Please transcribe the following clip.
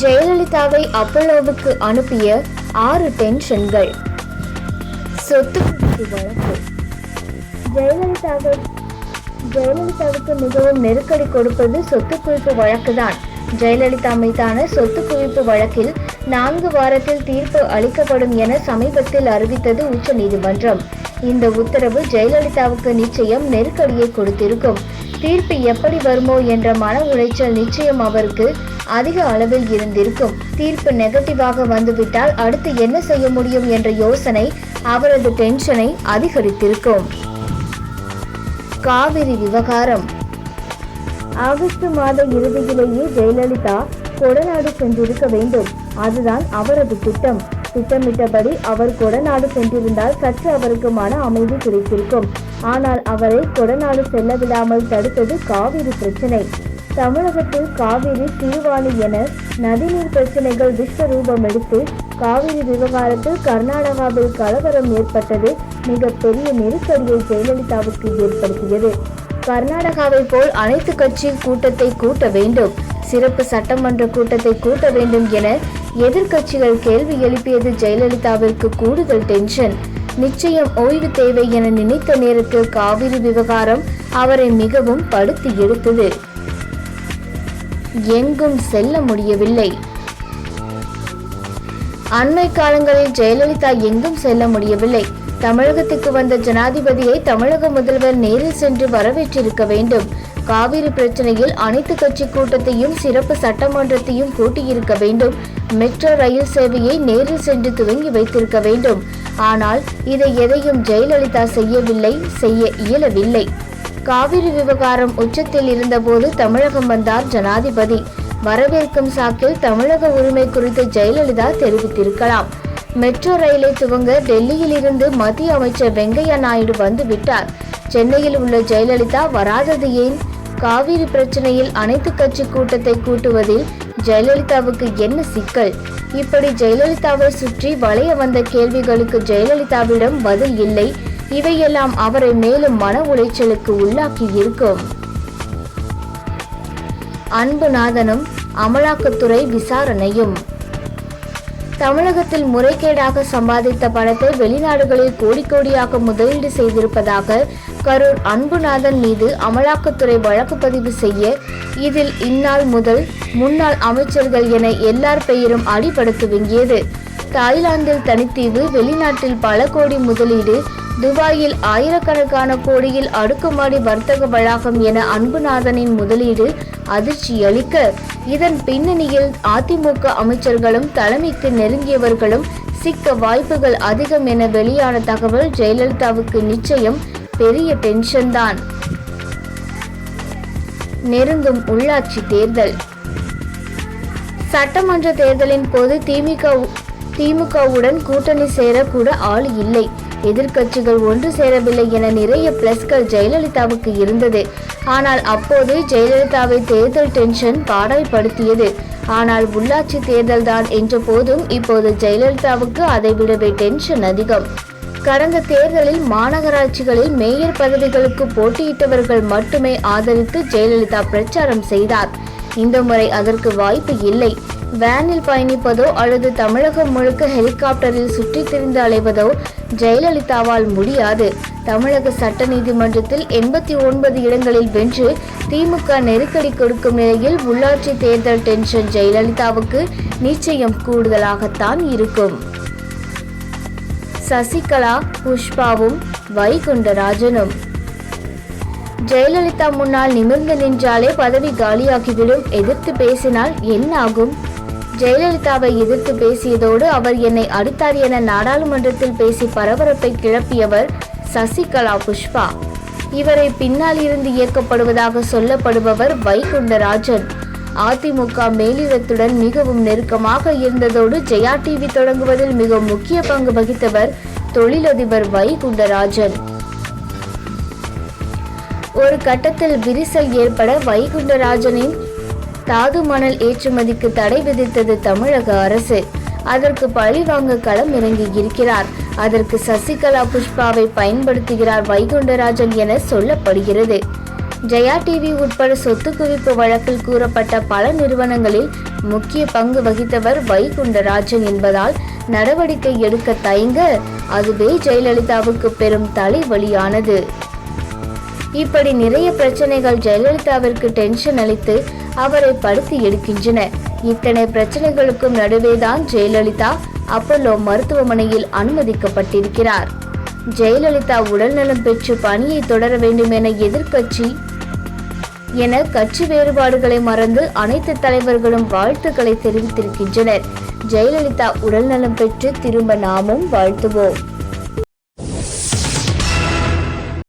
ஜெயலலிதாவை அப்பல்லோவுக்கு அனுப்பிய ஆறு டென்ஷன்கள். சொத்து குவிப்பு வழக்கு. ஜெயலலிதாவை ஜெயலலிதாவுக்கு மிகவும் நெருக்கடி கொடுப்பது சொத்து குவிப்பு வழக்குதான். ஜெயலலிதா மீதான சொத்து குவிப்பு வழக்கில் நான்கு வாரத்தில் தீர்ப்பு அளிக்கப்படும் என சமீபத்தில் அறிவித்தது உச்சநீதிமன்றம். இந்த உத்தரவு ஜெயலலிதாவுக்கு நிச்சயம் நெருக்கடியை கொடுத்திருக்கும். தீர்ப்பு எப்படி வருமோ என்ற மன உளைச்சல் நிச்சயம் அவருக்கு அதிக அளவில் இருந்திருக்கும். தீர்ப்பு நெகட்டிவாக வந்துவிட்டால் அடுத்து என்ன செய்ய முடியும் என்ற யோசனை அவரது டென்ஷனை அதிகரித்திருக்கும். காவிரி விவகாரம். ஆகஸ்ட் மாத இறுதியிலேயே ஜெயலலிதா கொடநாடு சென்றிருக்க வேண்டும். அதுதான் அவரது திட்டம். திட்டமிட்டபடி அவர் கொடநாடு சென்றிருந்தால் சற்று அவருக்குமான அமைதி கிடைத்திருக்கும். ஆனால் அவரை கொடநாடு செல்ல விடாமல் தடுத்தது காவிரி பிரச்சனை. தமிழகத்தில் காவிரி சீர்வாணி என நதிநீர் பிரச்சனைகள் விஸ்வரூபம் எடுத்து காவிரி விவகாரத்தில் கர்நாடகாவில் கலவரம் ஏற்பட்டது மிகப்பெரிய நெருக்கடியை ஜெயலலிதாவுக்கு ஏற்படுத்தியது. கர்நாடகாவை போல் அனைத்து கட்சி கூட்டத்தை கூட்ட வேண்டும். சிறப்பு சட்டமன்ற கூட்டத்தை கூட்ட வேண்டும் என எதிர்க்கட்சிகள் கேள்வி எழுப்பியது ஜெயலலிதாவிற்கு கூடுதல் டென்ஷன் நிச்சயம் ஓய்வு தேவை என நினைத்த நேரத்தில் காவிரி விவகாரம் அவரை மிகவும் படுத்தி எடுத்தது எங்கும் செல்ல முடியவில்லை. அண்மை காலங்களில் ஜெயலலிதா எங்கும் செல்ல முடியவில்லை. தமிழகத்துக்கு வந்த ஜனாதிபதியை தமிழக முதல்வர் நேரில் சென்று வரவேற்றிருக்க வேண்டும். காவிரி பிரச்சனையில் அனைத்து கட்சி கூட்டத்தையும் சிறப்பு சட்டமன்றத்தையும் கூட்டியிருக்க வேண்டும். மெட்ரோ ரயில் சேவையை நேரில் சென்று துவங்கி வைத்திருக்க வேண்டும். ஆனால் இதை எதையும் ஜெயலலிதா செய்யவில்லை செய்ய இயலவில்லை. காவிரி விவகாரம் உச்சத்தில் இருந்தபோது தமிழகம் வந்தார் ஜனாதிபதி. வரவேற்கும் சாக்கில் தமிழக உரிமை குறித்து ஜெயலலிதா தெரிவித்திருக்கலாம். மெட்ரோ ரயிலை துவங்க டெல்லியில் இருந்து மத்திய அமைச்சர் வெங்கையா நாயுடு வந்து விட்டார் சென்னையில் உள்ள ஜெயலலிதா வராதது ஏன்? காவிரி பிரச்சனையில் அனைத்து கட்சி கூட்டத்தை கூட்டுவதில் ஜெயலலிதாவுக்கு என்ன சிக்கல்? இப்படி ஜெயலலிதாவை சுற்றி வளைய வந்த கேள்விகளுக்கு ஜெயலலிதாவிடம் பதில் இல்லை. இவையெல்லாம் அவரை மேலும் மன உளைச்சலுக்கு உள்ளாக்கி இருக்கும். அன்புநாதனும் அமலாக்கத்துறை விசாரணையும். தமிழகத்தில் முறைகேடாக சம்பாதித்த பணத்தை வெளிநாடுகளில் கோடி கோடியாக முதலீடு செய்திருப்பதாக கரூர் அன்புநாதன் மீது அமலாக்கத்துறை வழக்கு பதிவு செய்ய இதில் இந்நாள் முதல் முன்னாள் அமைச்சர்கள் என எல்லார் பெயரும் அடிபட துவங்கியது தாய்லாந்தில் தனித்தீவு வெளிநாட்டில் பல கோடி முதலீடு துபாயில் ஆயிரக்கணக்கான கோடியில் அடுக்குமாடி வர்த்தக வளாகம் என அன்புநாதனின் முதலீடு அதிர்ச்சி அளிக்க இதன் பின்னணியில் அதிமுக அமைச்சர்களும் தலைமைக்கு நெருங்கியவர்களும் சிக்க வாய்ப்புகள் அதிகம் என வெளியான தகவல் ஜெயலலிதாவுக்கு நிச்சயம் பெரிய டென்ஷன் தான். நெருங்கும் உள்ளாட்சி தேர்தல். சட்டமன்ற தேர்தலின் போது திமுக திமுகவுடன் கூட்டணி சேரக்கூட ஆள் இல்லை. எதிர்க்கட்சிகள் ஒன்று சேரவில்லை என நிறைய பிளஸ்கள் ஜெயலலிதாவுக்கு இருந்தது. ஆனால் அப்போது ஜெயலலிதாவை தேர்தல் டென்ஷன் பாடல்படுத்தியது ஆனால் உள்ளாட்சி தேர்தல் தான் என்ற போதும் இப்போது ஜெயலலிதாவுக்கு அதை விடவே டென்ஷன் அதிகம். கடந்த தேர்தலில் மாநகராட்சிகளில் மேயர் பதவிகளுக்கு போட்டியிட்டவர்கள் மட்டுமே ஆதரித்து ஜெயலலிதா பிரச்சாரம் செய்தார். இந்த முறை அதற்கு வாய்ப்பு இல்லை. வேனில் பயணிப்பதோ அல்லது தமிழகம் முழுக்க ஹெலிகாப்டரில் சுற்றித் திரிந்து அலைவதோ ஜெயலலிதாவால் முடியாது. தமிழக சட்ட நீதிமன்றத்தில் எண்பத்தி ஒன்பது இடங்களில் வென்று திமுக நெருக்கடி கொடுக்கும் நிலையில் உள்ளாட்சி தேர்தல் டென்ஷன் ஜெயலலிதாவுக்கு நிச்சயம் கூடுதலாகத்தான் இருக்கும். சசிகலா புஷ்பாவும் வைகுண்டராஜனும். ஜெயலலிதா முன்னால் நிமிர்ந்து நின்றாலே பதவி காலியாகிவிடும். எதிர்த்து பேசினால் என்ன ஆகும்? ஜெயலலிதாவை எதிர்த்து பேசியதோடு அவர் என்னை அடித்தார் என நாடாளுமன்றத்தில் பேசி பரபரப்பை கிளப்பியவர் சசிகலா புஷ்பா. இவரை பின்னால் இருந்து இயக்கப்படுவதாக சொல்லப்படுபவர் வைகுண்டராஜன். அதிமுக மேலிடத்துடன் மிகவும் நெருக்கமாக இருந்ததோடு ஜெயா டிவி தொடங்குவதில் மிக முக்கிய பங்கு வகித்தவர் தொழிலதிபர் வைகுண்டராஜன். ஒரு கட்டத்தில் விரிசல் ஏற்பட வைகுண்டராஜனின் தாது மணல் ஏற்றுமதிக்கு தடை விதித்தது தமிழக அரசு. அதற்கு பழிவாங்க களம் இறங்கி இருக்கிறார். அதற்கு சசிகலா புஷ்பாவை பயன்படுத்துகிறார் வைகுண்டராஜன் என சொல்லப்படுகிறது. ஜெயா டிவி உட்பட சொத்து குவிப்பு வழக்கில் கூறப்பட்ட பல நிறுவனங்களில் முக்கிய பங்கு வகித்தவர் வைகுண்டராஜன் என்பதால் நடவடிக்கை எடுக்க தயங்க அதுவே ஜெயலலிதாவுக்கு பெரும் தலைவலியானது. இப்படி நிறைய பிரச்சனைகள் ஜெயலலிதாவிற்கு டென்ஷன் அளித்து அவரை படுத்தி எடுக்கின்றன இத்தனை பிரச்சனைகளுக்கும் நடுவேதான் ஜெயலலிதா அப்பல்லோ மருத்துவமனையில் அனுமதிக்கப்பட்டிருக்கிறார். ஜெயலலிதா உடல்நலம் பெற்று பணியை தொடர வேண்டும் என எதிர்க்கட்சி என கட்சி வேறுபாடுகளை மறந்து அனைத்து தலைவர்களும் வாழ்த்துக்களை தெரிவித்திருக்கின்றனர். ஜெயலலிதா உடல்நலம் பெற்று திரும்ப நாமும் வாழ்த்துவோம்.